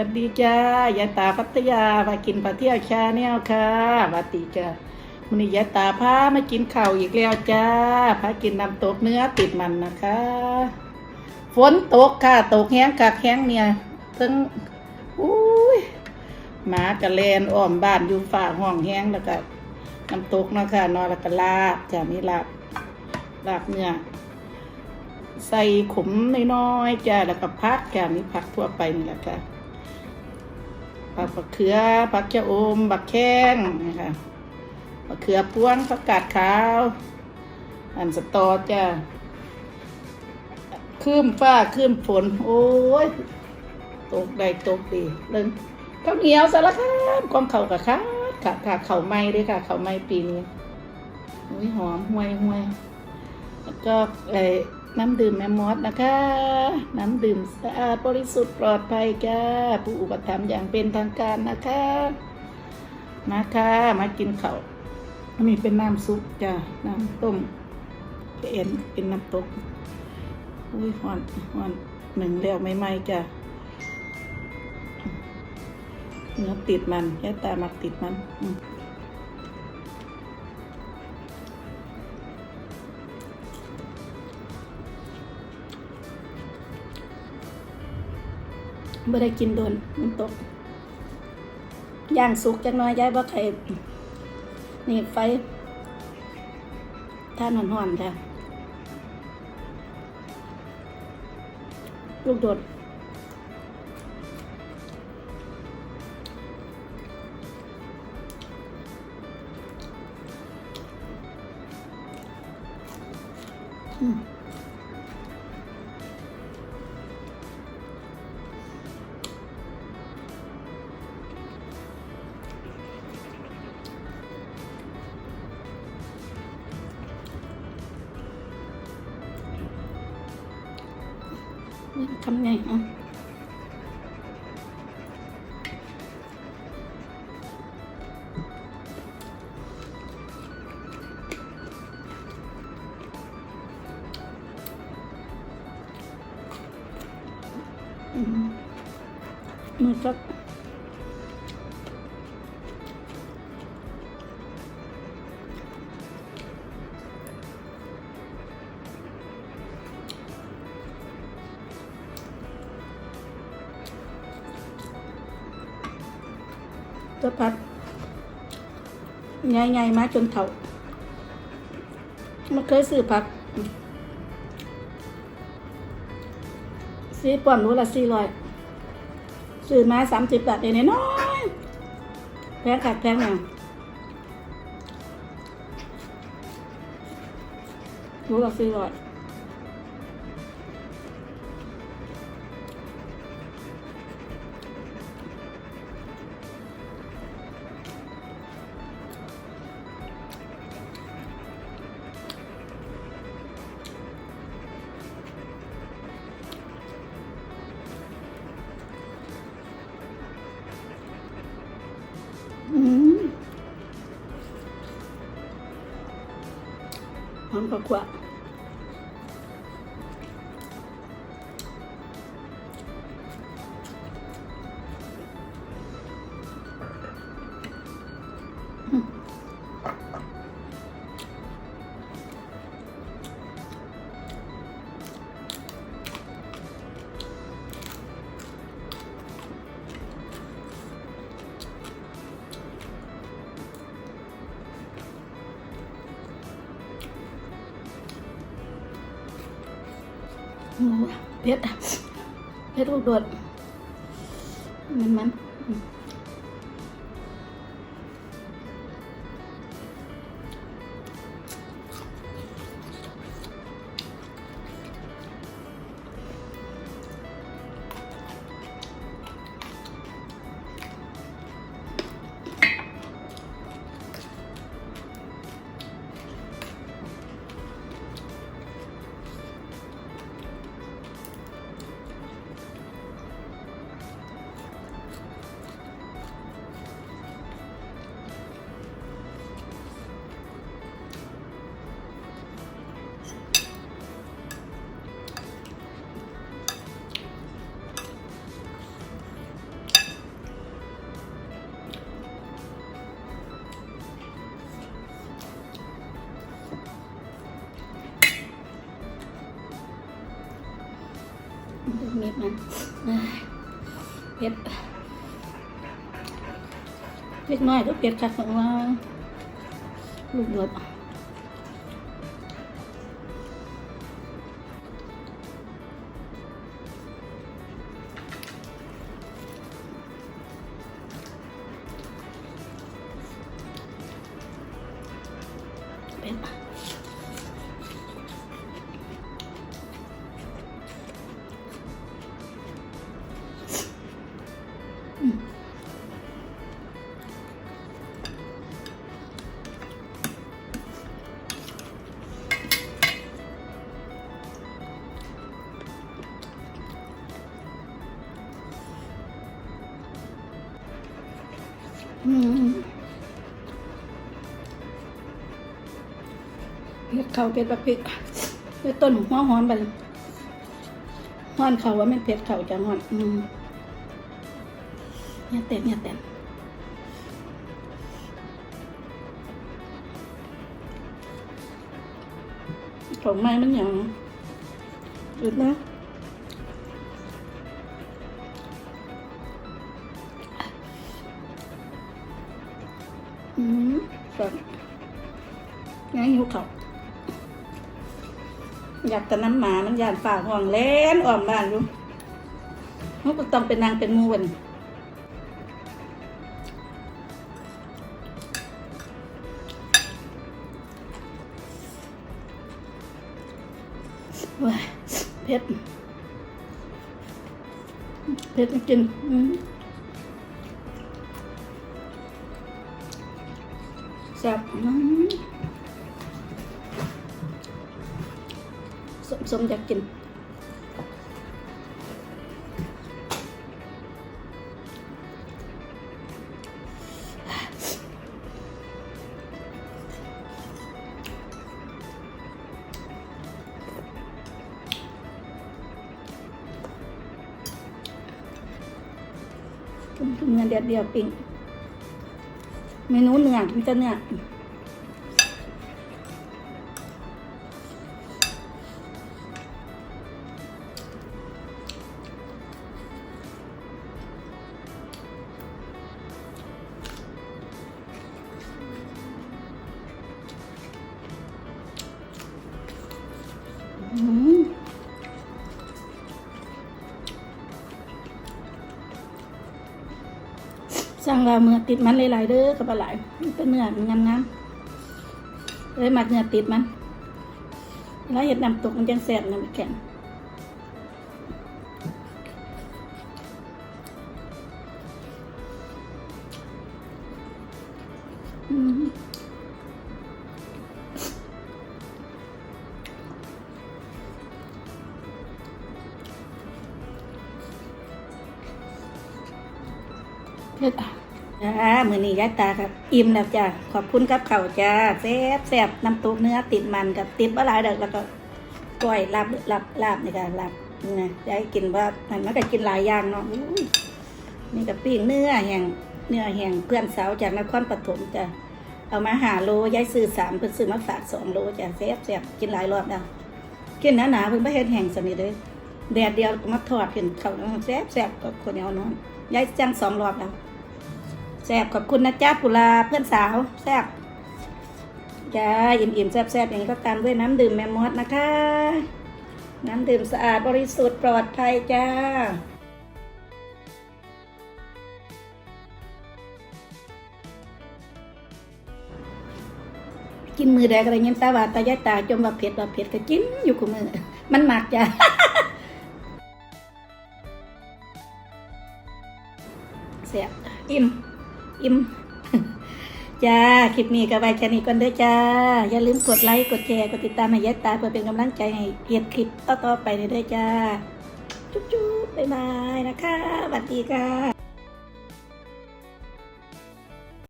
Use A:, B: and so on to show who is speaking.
A: วัสดีจ้ายายตาพัทยามากินปลาเที่ยวชาแนลค่ะสวัสดีจ้าวันนี้ยายตาพามากินข้าวอีกแล้วจ้าพากินน้ำตกเนื้อติดมันนะคะ ฝนตกค่ะตกแห้งกักแห้งเนี่ยเพิ่งอุ้ยหมากระเลนอ้อมบ้านอยู่ฝ่าห้องแห้งแล้วก็น้ำตกเนาะคะนอนแล้วก็ลาบจ้ามีลาบลาบเนื้อใส่ขมน้อยๆจ้าแล้วก็พักจ้ามีผักทั่วไปนี่แหละค่ะ ผักมะเขือผักชะอมบักแข้งนะคะมะเขือพวงผักกาดขาว อันสตอจ้าคืมฟ้าคืมฝนโอ้ยตกได้ตกดีเรื่องข้าวเหนียวสารคามของเข่ากับค่ะค่ะค่ะเข่าไม้ด้วยค่ะเข่าไม้ปีนี้อุ้ยหอมห่วยห่วยแล้วก็เออ น้ำดื่มแม่มอสนะคะ น้ำดื่มสะอาดบริสุทธิ์ปลอดภัยจ้าผู้อุปถัมภ์อย่างเป็นทางการนะคะมาค่ะมากินเข้าวอันนี้เป็นน้ำซุปจ้าน้ำต้มเป็นเป็นน้ำตกอุ้ยหอนหอนหนึ่งแล้วไม่ไหมจ้าเนื้อติดมันแค่ตามาติดมัน ไม่ได้กินโดนมันตกย่างสุกจังน้อยย้ายบ่ไข่นี่ไฟท่านห่อนๆจ้ะลูกโดดอืม ทำไงอะอืมมือสัก จะพัดไงๆมาจนเถ่ามาเคยซื้อผักซื้อป่อนรู้ละสี่ร้อยซื้อมาสามสิบบาทเองน้อยแพงขาดแพงอย่างรู้ละสี่ร้อย หอม กว่ากว่า ดเผ็ดลูกโดดมันมันอืมดูเม็ดมันเอ้ยเผ็ดเล็กน้อยก็เผ็ดคักมากว่าลูกเดือด เผ็ดเขาเผ็ดแบบพริกเผ็ดต้นหัวหอมไปเลยหอนเขาว่าไม่นเผ็ดเขาจะหอน อืมเนี่ยเต็มเนี่ยเต็มของไม้มันอย่างอึดนะอืมแบบงั้นหิวเขา อยากแต่น้ำหมา มันยานฝ่าห่วงเล่นอ่อมบ้านอยู่มันก็ต้องเป็นนางเป็นมูวันว้ายเผ็ดเผ็ดจริงๆอืมแซ่บ สมสมอยากกินเนื้อเดียวเดียวปิ้งเมนูเนื้อมีแต่เนื้อ สั่งว่าเมื่อติดมันหลายๆเด้อกับอะไรมันเป็นเนื้องามๆเลยมักเนื้อติดมันแล้วเห็ดน้ำตกมันจังแซ่บน้ำแข็งเผ็ดอะ จ้ามือนี้ยายตาครับ อิ่มแล้วจ้าขอบคุณครับเข่าจ้าแซ่บแซ่บน้ำตุกเนื้อติดมันกับติดบะหลายเด็กแล้วก็ก้อยลาบลาบลาบนี่ค่ะลาบนี่นะยายกินว่ามันก็กินหลายอย่างเนาะนี่กับปิ้งเนื้อแห้งเนื้อแห้งเพื่อนสาวจากนครปฐมจ้าเอามาหาโลยายซื้อสามเพิ่นซื้อมาฝากสองโลจ้าแซ่บแซ่บกินหลายรอบแล้วกินหนาหนาๆเพิ่นไม่เห็นแห้งสนิทเลยแดดเดียวมาทอดขึ้นเขาแซ่บแซ่บกับคนเหนียวนอนยายจังสองรอบแล้ว แซ่บขอบคุณนะจ้าปุลาเพื่อนสาวแซ่บจ้าอิ่มๆแซ่บแซบอย่างนี้ก็ตามด้วยน้ำดื่มแมมมอสนะคะ น้ำดื่มสะอาดบริสุทธิ์ปลอดภัยจ้ากินมือแดกอะไรเงี้ยตาหวานตายายตาจมว่าเผ็ดว่าเผ็ดก็กินอยู่กับมือ มันหมักจ้าแซ่บอิ่ม อิ่มจ้า คลิปนี้ก็ไว้แค่นี้ก่อนเด้อจ้า อย่าลืมกดไลค์ กดแชร์ กดติดตามให้ยายตาเพื่อเป็นกำลังใจให้เฮ็ดคลิปต่อๆไปเด้อจ้า จุ๊บๆบ๊ายบายนะคะสวัสดีค่ะ